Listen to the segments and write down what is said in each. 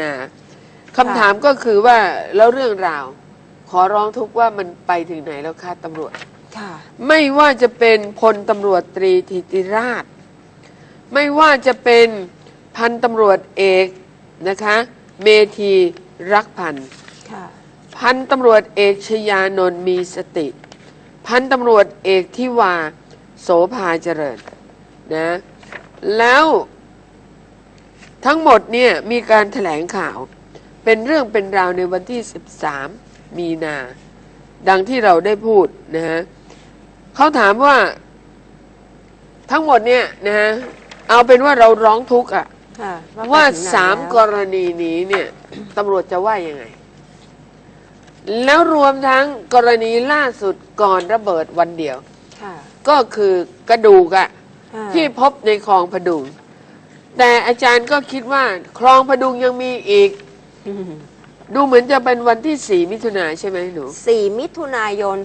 นะคำถามก็คือว่าแล้วเรื่องราว ขอร้องทุกข์ว่ามันไปถึงไหนแล้วคะตำรวจ ค่ะ ไม่ว่าจะเป็นพลตำรวจตรีธิติราช ไม่ว่าจะเป็นพันตำรวจเอกนะคะ เมธีรักพันธ์ค่ะ พันตำรวจเอกชยานนท์มีสติ พันตำรวจเอกทิวาโสภาเจริญนะแล้ว ทั้งหมดเนี่ยมีการแถลงข่าว เป็นเรื่องเป็นราวในวันที่ 13 มีนา ดังที่เราได้พูดนะฮะเขาถามว่าทั้งหมดเนี่ยนะฮะเอาเป็นว่าเราร้องทุกข์อะค่ะว่าไปถึงไหนสามแล้วกรณีนี้เนี่ยตำรวจจะว่ายังไง แล้วรวมทั้งกรณีล่าสุดก่อนระเบิดวันเดียวค่ะก็คือกระดูกอะค่ะที่พบในคลองพดุง แต่อาจารย์ก็คิดว่า คลองพดุงยังมีอีก ดูเหมือนจะเป็นวันที่สี่มิถุนาใช่ไหมหนู 4 มิถุนายน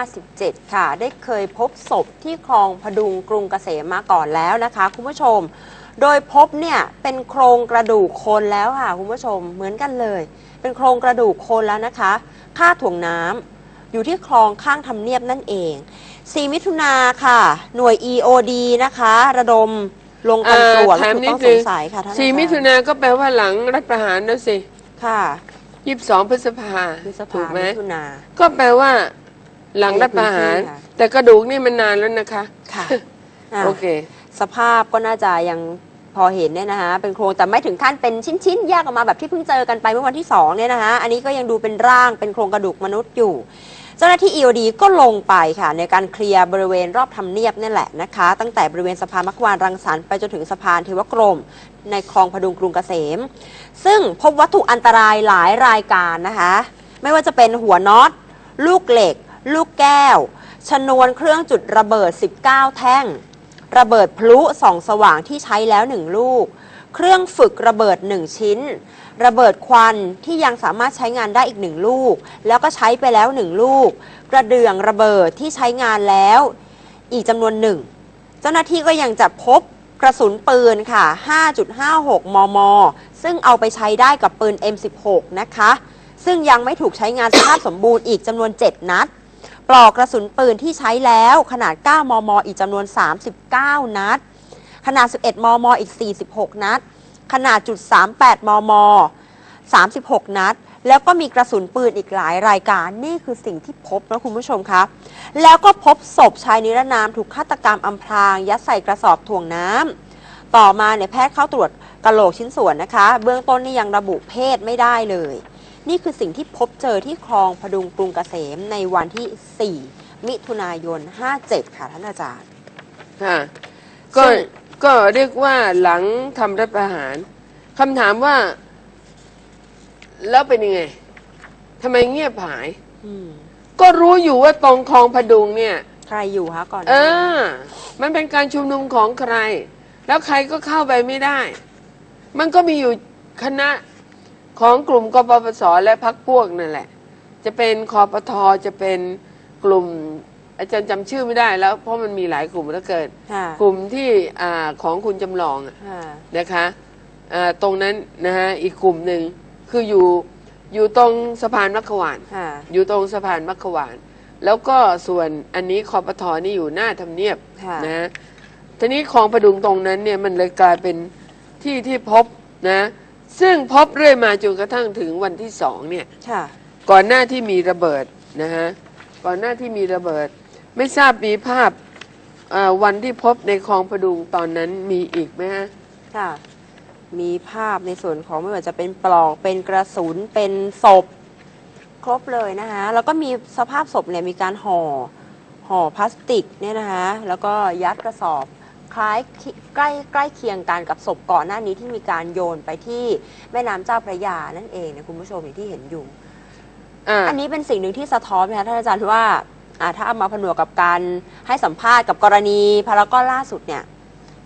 2557 ค่ะ ได้เคยพบศพที่คลองพดุงกรุงเกษมมาก่อนแล้วนะคะ คุณผู้ชม โดยพบเนี่ยเป็นโครงกระดูกคนแล้วค่ะ คุณผู้ชมเหมือนกันเลย เป็นโครงกระดูกคนแล้วนะคะ ค่าถ่วงน้ำอยู่ที่คลองข้างทำเนียบนั่นเอง 4 มิถุนาค่ะ หน่วย EOD นะคะ ระดม ลงกันตรวจอ่าวัตถุถามนิต้ดองนึสงงสัยค่ะท่านสี่อาจารย์มิถุนาก็แปลว่าหลังรัฐประหารนะสิค่ะยี่สิบสองพฤษภาพฤษถูภากไหมมิถุนา ก็แปลว่าหลังรัฐประหาร ในพื้นที่ค่ะ แต่กระดูกนี่มันนานแล้วนะคะ ค่ะอะโอเค สภาพก็น่าจะยังพอเห็นเนี่ยนะคะเป็นโครงแต่ไม่ถึงขั้นเป็นชิ้นๆแยกออกมาแบบที่เพิ่งเจอกันไปเมื่อวันที่2เนี่ยนะคะอันนี้ก็ยังดูเป็นร่างเป็นโครงกระดูกมนุษย์อยู่ เจ้าหน้าที่ EOD ก็ลงไปค่ะ ในการเคลียร์บริเวณรอบทำเนียบนี่แหละนะคะ ตั้งแต่บริเวณสะพานมักวานรังสรรค์ไปจนถึงสะพานเทวกรม ในคลองพดุงกรุงเกษม ซึ่งพบวัตถุอันตรายหลายรายการนะคะ ไม่ว่าจะเป็นหัวน็อต ลูกเหล็ก ลูกแก้ว ชนวนเครื่องจุดระเบิด 19 แท่ง ระเบิดพลุส่องสว่างที่ใช้แล้ว 1 ลูก เครื่องฝึกระเบิด 1 ชิ้น ระเบิดควันที่ยังสามารถใช้งานได้อีก1ลูก แล้วก็ใช้ไปแล้ว1ลูก กระเดื่องระเบิดที่ใช้งานแล้ว อีกจำนวนหนึ่ง เจ้าหน้าที่ก็ยังจะพบกระสุนปืนค่ะ 5.56 มม ซึ่งเอาไปใช้ได้กับปืน M16 นะคะ ซึ่งยังไม่ถูกใช้งานสภาพสมบูรณ์อีกจำนวน 7 นัด ปลอกกระสุนปืนที่ใช้แล้วขนาด 9 มม อีกจำนวน 39 นัด ขนาด 11 มม อีก 46 นัด ขนาดจุด38 มม 36 นัด แล้วก็มีกระสุนปืนอีกหลายรายการ นี่คือสิ่งที่พบนะคุณผู้ชมคะแล้วก็พบศพชายนิรนามถูกฆาตกรรมอำพราง ยัดใส่กระสอบถ่วงน้ำต่อมาเนี่ยแพทย์เข้าตรวจกระโหลกชิ้นส่วนนะคะ เบื้องต้นนี่ยังระบุเพศไม่ได้เลย นี่คือสิ่งที่พบเจอที่คลองพดุงกรุงเกษมในวันที่ 4 มิถุนายน 57 ค่ะท่านอาจารย์ค่ะก็ซึ่ง ก็เรียกว่าหลังทำรัฐประหารคำถามว่า แล้วเป็นยังไงทำไมเงียบหาย อืมก็รู้อยู่ว่าตรงคลองพดุงเนี่ย ใครอยู่คะก่อนหเอน้านี้อ มันเป็นการชุมนุมของใคร แล้วใครก็เข้าไปไม่ได้ มันก็มีอยู่คณะของกลุ่มกปปสและพักพวกนั่นแหละ จะเป็นคอปทจะเป็นกลุ่ม อาจารย์จำชื่อไม่ได้แล้ว เพราะมันมีหลายกลุ่มแล้วเกิด ค่ะกลุ่มที่อ่าของคุณจำลองอะค่ะ นะคะอ่าตรงนั้นนะฮะอีกกลุ่มหนึ่งคืออยู่อยู่ตรงสะพานมัคควาน ค่ะ อยู่ตรงสะพานมัคควาน แล้วก็ส่วนอันนี้คอปทนี่อยู่หน้าทำเนียบค่ะนะฮะทีนี้คลองประดุงตรงนั้นเนี่ยมันเลยกลายเป็นที่ที่พบนะ ซึ่งพบเรื่อยมาจนกระทั่งถึงวันที่สองเนี่ย ค่ะ ก่อนหน้าที่มีระเบิดนะฮะ ก่อนหน้าที่มีระเบิด ไม่ทราบมีภาพเอ่อวันที่พบในคลองประดุงตอนนั้นมีอีกไหมฮะค่ะ มีภาพในส่วนของไม่ว่าจะเป็นปลอกเป็นกระสุนเป็นศพ ครบเลยนะคะแล้วก็มีสภาพศพเนี่ยมีการห่อห่อพลาสติกเนี่ยนะคะแล้วก็ยัดกระสอบคล้ายใกล้ใกล้เคียงกันกับศพก่อนหน้านี้ที่มีการโยนไปที่แม่น้ำเจ้าพระยานั่นเองนะคุณผู้ชมอย่างที่เห็นอยู่อ่าอันนี้เป็นสิ่งหนึ่งที่สะท้อนนะคะท่านอาจารย์ว่า อ่าถ้าเอามาผนวกกับการให้สัมภาษณ์กับกรณีพารากอนล่าสุดเนี่ย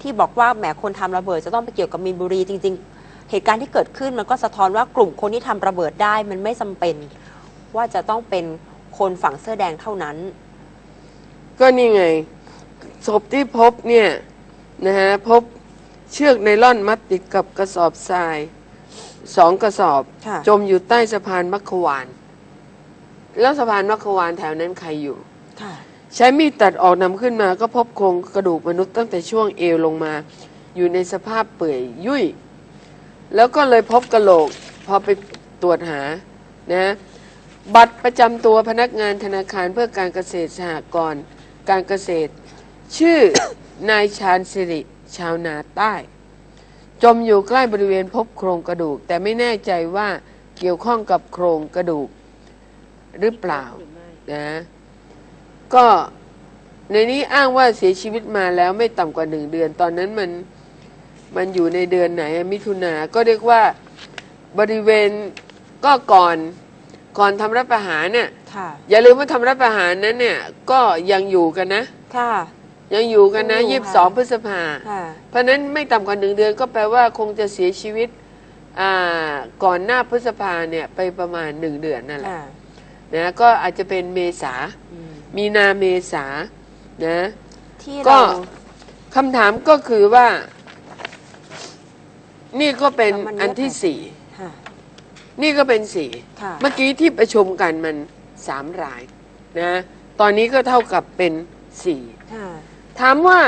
ที่บอกว่าแหมคนทำระเบิดจะต้องไปเกี่ยวกับมีนบุรีจริง ๆ เหตุการณ์ที่เกิดขึ้นมันก็สะท้อนว่ากลุ่มคนที่ทำระเบิดได้มันไม่จำเป็น ว่าจะต้องเป็นคนฝั่งเสื้อแดงเท่านั้น ก็นี่ไงศพที่พบเนี่ยนะฮะพบเชือกไนล่อนมัดติดกับกระสอบทรายสองกระสอบค่ะจมอยู่ใต้สะพานมัคควาน แล้วสะพานมัคควานแถวนั้นใครอยู่ ค่ะ ใช้มีดตัดออกนำขึ้นมาก็พบโครงกระดูกมนุษย์ตั้งแต่ช่วงเอวลงมา อยู่ในสภาพเปื่อยยุ่ย แล้วก็เลยพบกระโหลก พอไปตรวจหานะ บัตรประจำตัวพนักงานธนาคารเพื่อการเกษตรสหกรณ์การเกษตร ชื่อ นายชาญสิริชาวนาใต้ จมอยู่ใกล้บริเวณพบโครงกระดูก แต่ไม่แน่ใจว่าเกี่ยวข้องกับโครงกระดูก หรือเปล่านะก็ในนี้อ้างว่าเสียชีวิตมาแล้วไม่ต่ำกว่าหนึ่งเดือน ตอนนั้นมันมันอยู่ในเดือนไหนอะมิถุนาก็เรียกว่าบริเวณก็ก่อนก่อนทำรัฐประหารเนี่ยค่ะอย่าลืมว่าทำรัฐประหารนั้นเนี่ย ก็ยังอยู่กันนะค่ะยังอยู่กันนะยังอยู่ยี่สิบสค่ะองพฤษภาค่ะเพราะฉะนั้นไม่ต่ำกว่าหนึ่งเดือนก็แปลว่าคงจะเสียชีวิตอ่าก่อนหน้าพฤษภาเนี่ยไปประมาณหนึ่งเดือนนั่นแหละค่ะ นะก็อาจจะเป็นเมษาอืมมีนาเมษานะที่ก็เราคำถามก็คือว่า นี่ก็เป็นแล้วมันอันที่เงียบสี่ค่ะนี่ก็เป็นสี่ค่ะเมื่อกี้ที่ประชุมกันมันสามรายนะตอนนี้ก็เท่ากับเป็นสี่ค่ะถามว่า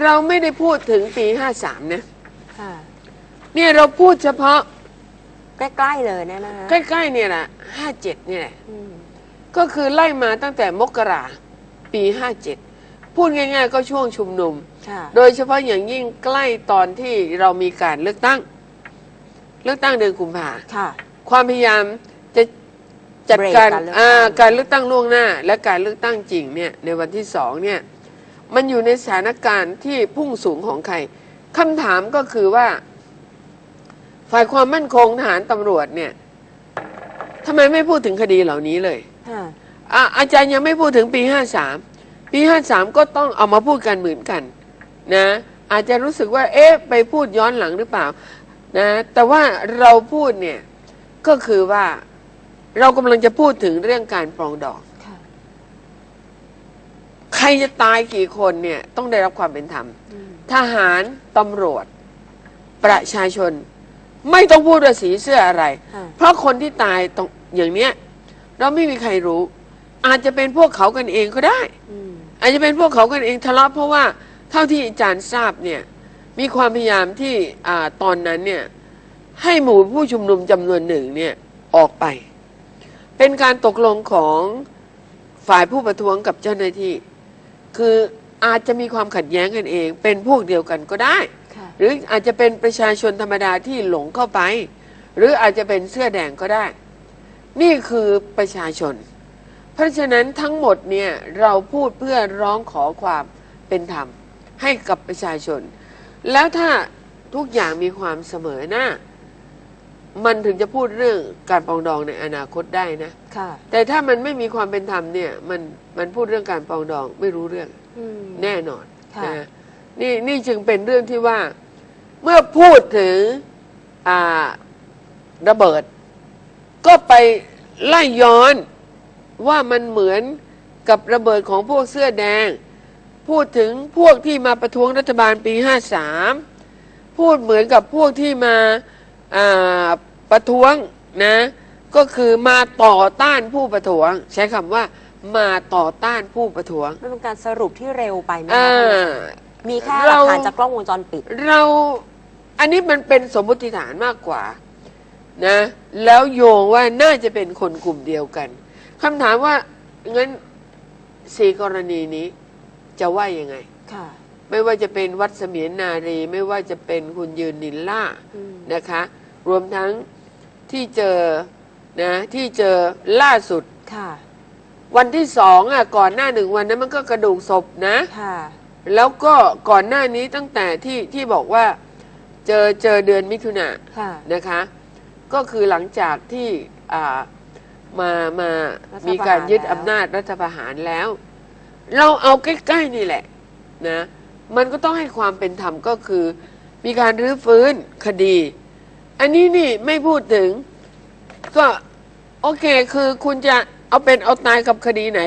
เราไม่ได้พูดถึงปีห้าสามนะค่ะเนี่ยเราพูดเฉพาะ ใกล้ๆเลยเนี่ยนะคะใกล้ๆเนี่ยแหละห้าเจ็ดเนี่ยแหละ อืมก็คือไล่มาตั้งแต่มกราปีห้าเจ็ดพูดง่าย ๆ ก็ช่วงชุมนุม ค่ะโดยเฉพาะอย่างยิ่งใกล้ตอนที่เรามีการเลือกตั้ง เลือกตั้งเดือนกุมภาค่ะ ความพยายามจะจัดเบรกการการเลือกตั้ง อ่าการเลือกตั้งล่วงหน้า และการเลือกตั้งจริงเนี่ยในวันที่สองเนี่ยมันอยู่ในสถานการณ์ที่พุ่งสูงของใครคำถามก็คือว่า ฝ่ายความมั่นคงทหารตำรวจเนี่ยทำไมไม่พูดถึงคดีเหล่านี้เลยค่ะอะอาจารย์ยังไม่พูดถึงปีห้าสามปีห้าสามก็ต้องเอามาพูดกันเหมือนกันนะอาจจะรู้สึกว่า เอ๊ะ ไปพูดย้อนหลังหรือเปล่านะแต่ว่าเราพูดเนี่ย ก็คือว่าเรากำลังจะพูดถึงเรื่องการปรองดองค่ะใครจะตายกี่คนเนี่ย ต้องได้รับความเป็นธรรม อืม ทหาร ตำรวจ ประชาชน ไม่ต้องพูดว่าสีเสื้ออะไรค่ะเพราะคนที่ตายตรงอย่างเนี้ย เราไม่มีใครรู้ อาจจะเป็นพวกเขากันเองก็ได้อืมอาจจะเป็นพวกเขากันเองทะเลาะเพราะว่าเท่าที่อาจารย์ทราบเนี่ยมีความพยายามที่อาตอนนั้นเนี่ยให้หมู่ผู้ชุมนุมจำนวนหนึ่งเนี่ยออกไป เป็นการตกลงของฝ่ายผู้ประท้วงกับเจ้าหน้าที่ คืออาจจะมีความขัดแย้งกันเอง เป็นพวกเดียวกันก็ได้ค่ะ หรืออาจจะเป็นประชาชนธรรมดาที่หลงเข้าไป หรืออาจจะเป็นเสื้อแดงก็ได้ นี่คือประชาชน เพราะฉะนั้นทั้งหมดเนี่ยเราพูดเพื่อร้องขอความเป็นธรรมให้กับประชาชน แล้วถ้าทุกอย่างมีความเสมอหน้า มันถึงจะพูดเรื่องการปรองดองในอนาคตได้นะค่ะแต่ถ้ามันไม่มีความเป็นธรรมเนี่ยมันมันพูดเรื่องการปรองดองไม่รู้เรื่องอืมแน่นอนค่ะนะนี่นี่จึงเป็นเรื่องที่ว่า เมื่อพูดถึงอ่าระเบิด ก็ไปไล่ย้อนว่ามันเหมือนกับระเบิดของพวกเสื้อแดง พูดถึงพวกที่มาประท้วงรัฐบาลปี 53 พูดเหมือนกับพวกที่มาอ่าประท้วงนะก็คือมาต่อต้านผู้ประท้วง ใช้คำว่ามาต่อต้านผู้ประท้วงมันเป็นการสรุปที่เร็วไปไหมอ่าคะ มีแค่หลักฐานจากกล้องวงจรปิด เราอันนี้มันเป็นสมมติฐานมากกว่านะ แล้วโยงว่าน่าจะเป็นคนกลุ่มเดียวกันคำถามว่างั้นสี่กรณีนี้จะว่ายังไง ค่ะ ไม่ว่าจะเป็นวัดเสมียนนารี ไม่ว่าจะเป็นคุณยืนนินล่าอืม นะคะ รวมทั้งที่เจอนะที่เจอล่าสุด ค่ะ วันที่สองอะก่อนหน้าหนึ่งวันนั้นมันก็กระดูกศพนะ ค่ะ แล้วก็ก่อนหน้านี้ตั้งแต่ที่ที่บอกว่าเจอเจอเดือนมิถุนาค่ะ นะคะ ก็คือหลังจากที่อ่ามามารัฐประหารมีการยึดแล้ว อำนาจรัฐประหารแล้ว เราเอาใกล้ๆนี่แหละนะมันก็ต้องให้ความเป็นธรรมก็คือ มีการรื้อฟื้นคดี อันนี้นี่ไม่พูดถึง ก็โอเคคือคุณจะเอาเป็นเอาตายกับคดีไหน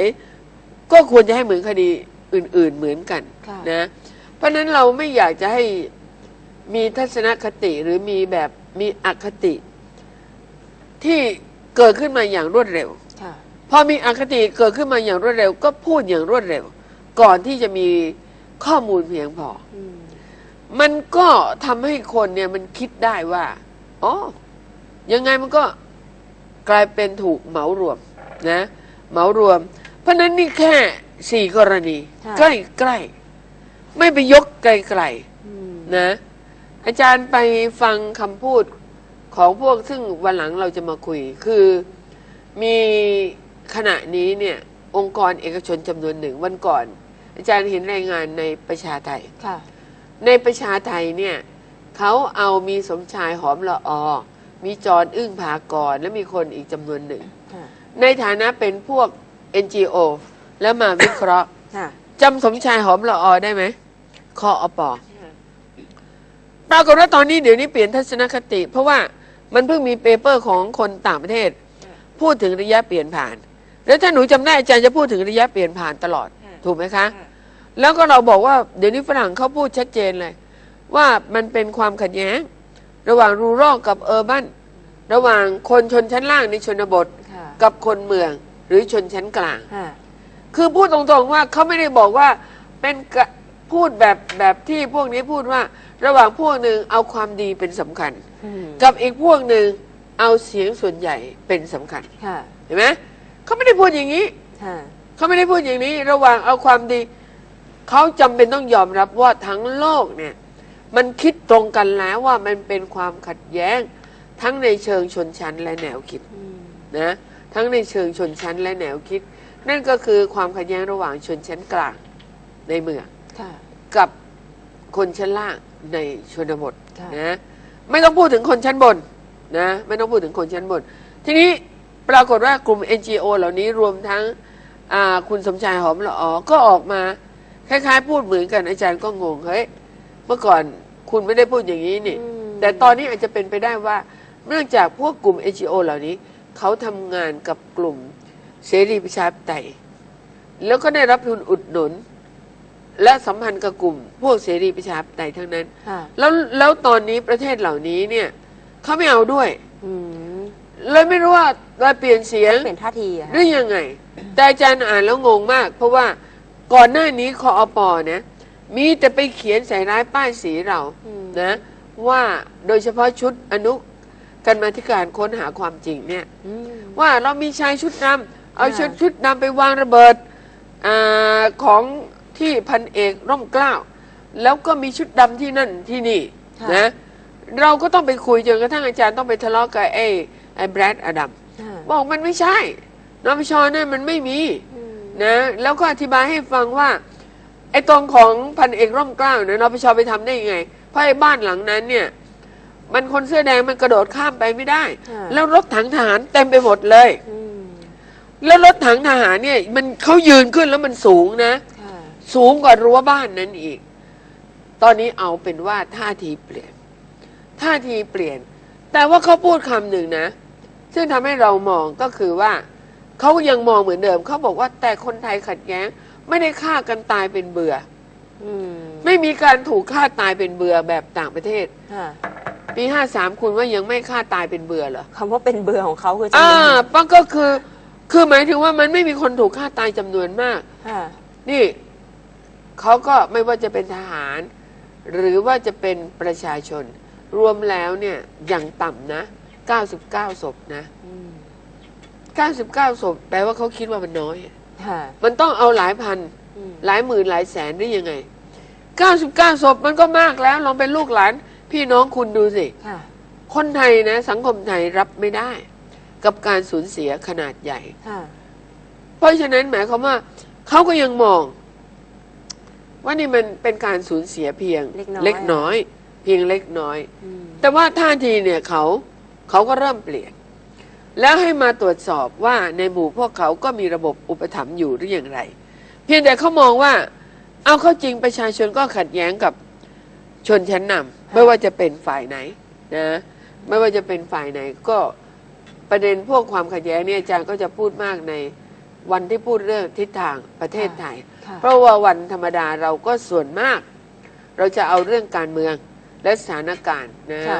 ก็ควรจะให้เหมือนคดี อื่นๆเหมือนกันค่ะนะเพราะฉะนั้นเราไม่อยากจะให้มีทัศนคติหรือมีแบบมีอคติ ที่เกิดขึ้นมาอย่างรวดเร็วค่ะพอมีอคติเกิดขึ้นมาอย่างรวดเร็ว ก็พูดอย่างรวดเร็ว ก่อนที่จะมีข้อมูลเพียงพออืมมันก็ทำให้คนเนี่ยมันคิดได้ว่าอ๋อยังไงมันก็กลายเป็นถูกเหมารวมนะ เหมารวม เพราะฉะนั้นนี่แค่ สี่กรณี ค่ะ ใกล้ใกล้ๆไม่ไปยกไกลอืมๆนะ อาจารย์ไปฟังคำพูดของพวกซึ่งวันหลังเราจะมาคุย คือมีขณะนี้เนี่ย องค์กรเอกชนจำนวนหนึ่งวันก่อน อาจารย์เห็นรายงานในประชาไทย ค่ะ ในประชาไทยเนี่ยเขาเอามีสมชายหอมละออ มีจรอึ้งผากรและมีคนอีกจำนวนหนึ่ง ค่ะ ในฐานะเป็นพวก NGO แล้วมาวิเคราะห์ค่ะจำสมชายหอมละออได้ไหมคออปอปรากฏว่าตอนนี้เดี๋ยวนี้เปลี่ยนทัศนคติ เพราะว่ามันเพิ่งมีเปเปอร์ของคนต่างประเทศ พูดถึงระยะเปลี่ยนผ่าน แล้วถ้าหนูจำได้อาจารย์จะพูดถึงระยะเปลี่ยนผ่านตลอดถูกไหมคะ แล้วก็เราบอกว่าเดี๋ยวนี้ฝรั่งเขาพูดชัดเจนเลย ว่ามันเป็นความขัดแย้ง ระหว่างรูรอกับเออร์บันระหว่างคนชนชั้นล่างในชนบทค่ะกับคนเมืองหรือชนชั้นกลาง ค่ะคือพูดตรงๆว่าเขาไม่ได้บอกว่าเป็นกะพูดแบบแบบที่พวกนี้พูดว่า ระหว่างพวกหนึ่งเอาความดีเป็นสำคัญ อืมกับอีกพวกหนึ่งเอาเสียงส่วนใหญ่เป็นสำคัญค่ะเห็นไหมเขาไม่ได้พูดอย่างนี้ ค่ะ เขาไม่ได้พูดอย่างนี้ระหว่างเอาความดี เขาจำเป็นต้องยอมรับว่าทั้งโลกเนี่ย มันคิดตรงกันแล้วว่ามันเป็นความขัดแย้ง ทั้งในเชิงชนชั้นและแนวคิดอืมนะทั้งในเชิงชนชั้นและแนวคิด นั่นก็คือความขัดแย้งระหว่างชนชั้นกลางในเมืองค่ะกับคนชั้นล่างในชนบทค่ะนะไม่ต้องพูดถึงคนชั้นบนนะไม่ต้องพูดถึงคนชั้นบน ทีนี้ปรากฏว่ากลุ่ม NGO เหล่านี้รวมทั้งอ่าคุณสมชายหอมละออก็ออกมาคล้ายๆ พูดเหมือนกันอาจารย์ก็งงเฮ้ยเมื่อก่อนคุณไม่ได้พูดอย่างนี้นี่อืมแต่ตอนนี้อาจจะเป็นไปได้ว่าเนื่องจากพวกกลุ่ม NGO เหล่านี้ เขาทำงานกับกลุ่ม เสรีประชาธิปไตย แล้วก็ได้รับทุนอุดหนุน และสัมพันธ์กับกลุ่ม พวกเสรีประชาธิปไตยทั้งนั้นค่ะแล้วแล้วตอนนี้ประเทศเหล่านี้เนี่ยเขาไม่เอาด้วยอืมเลยไม่รู้ว่าเราเปลี่ยนเสียงเปลี่ยนท่าทีอะหรือยังไง แต่อาจารย์อ่านแล้วงงมาก เพราะว่าก่อนหน้านี้คออปอนะมีแต่ไปเขียนใส่ร้ายป้ายสีเราอืมนะว่าโดยเฉพาะชุดอนุกันมาธิการค้นหาความจริงเนี่ยอืมว่าเรามีชายชุดดำ เอาค่ะชุดชุดดำไปวางระเบิดอาของที่พันเอกร่มเกล้า แล้วก็มีชุดดำที่นั่นที่นี่นะเราก็ต้องไปคุยจนกระทั่งอาจารย์ต้องไปทะเลาะกับไอ้ไอ้แบรดอดัมค่ะบอกมันไม่ใช่นปชนั่นมันไม่มีอืมนะแล้วก็อธิบายให้ฟังว่าไอ้ตรงของพันเอกร่มเกล้าเนี่ยนปชไปทำได้ยังไง เพราะไอ้บ้านหลังนั้นเนี่ย มันคนเสื้อแดงมันกระโดดข้ามไปไม่ได้ค่ะแล้วรถถังทหารเต็มไปหมดเลยอืม แล้วรถถังทหารเนี่ย มันเขายืนขึ้นแล้วมันสูงนะ ค่ะสูงกว่ารั้วบ้านนั้นอีก ตอนนี้เอาเป็นว่าท่าทีเปลี่ยน ท่าทีเปลี่ยน แต่ว่าเขาพูดคำหนึ่งนะ ซึ่งทำให้เรามองก็คือว่า เขายังมองเหมือนเดิม เขาบอกว่าแต่คนไทยขัดแย้ง ไม่ได้ฆ่ากันตายเป็นเบื่อ อืมไม่มีการถูกฆ่าตายเป็นเบื่อแบบต่างประเทศ ค่ะปีห้าสามคุณว่ายังไม่ฆ่าตายเป็นเบื่อเหรอคำว่าเป็นเบื่อของเขาคือจำนอ่าวนหนึ่งปังก็คือ คือหมายถึงว่ามันไม่มีคนถูกฆ่าตายจำนวนมาก ค่ะ นี่เขาก็ไม่ว่าจะเป็นทหาร หรือว่าจะเป็นประชาชน รวมแล้วเนี่ยอย่างต่ำนะ 99ศพนะ อืม99ศพแปลว่าเขาคิดว่ามันน้อย ค่ะ มันต้องเอาหลายพัน อืมหลายหมื่นหลายแสนหรือยังไง 99ศพมันก็มากแล้วลองเป็นลูกหลาน พี่น้องคุณดูสิ ค่ะ คนไทยนะ สังคมไทยรับไม่ได้ กับการสูญเสียขนาดใหญ่ ค่ะเพราะฉะนั้นหมายความว่าเขาก็ยังมอง ว่านี่มันเป็นการสูญเสียเพียงเล็กน้อยน้อย เพียงเล็กน้อย อืมแต่ว่าท่าทีเนี่ยเขาเขาก็เริ่มเปลี่ยน แล้วให้มาตรวจสอบว่าในหมู่พวกเขาก็มีระบบอุปถัมภ์อยู่หรืออย่างไร เพียงแต่เขามองว่า เอาเข้าจริงประชาชนก็ขัดแย้งกับชนชั้นนำไม่ว่าจะเป็นฝ่ายไหนนะ ไม่ว่าจะเป็นฝ่ายไหนก็ ประเด็นพวกความขัดแย้งเนี่ยอาจารย์ก็จะพูดมากในวันที่พูดเรื่องทิศทางประเทศไทยค่ะเพราะว่าวันธรรมดาเราก็ส่วนมาก เราจะเอาเรื่องการเมืองและสถานการณ์นะค่ะ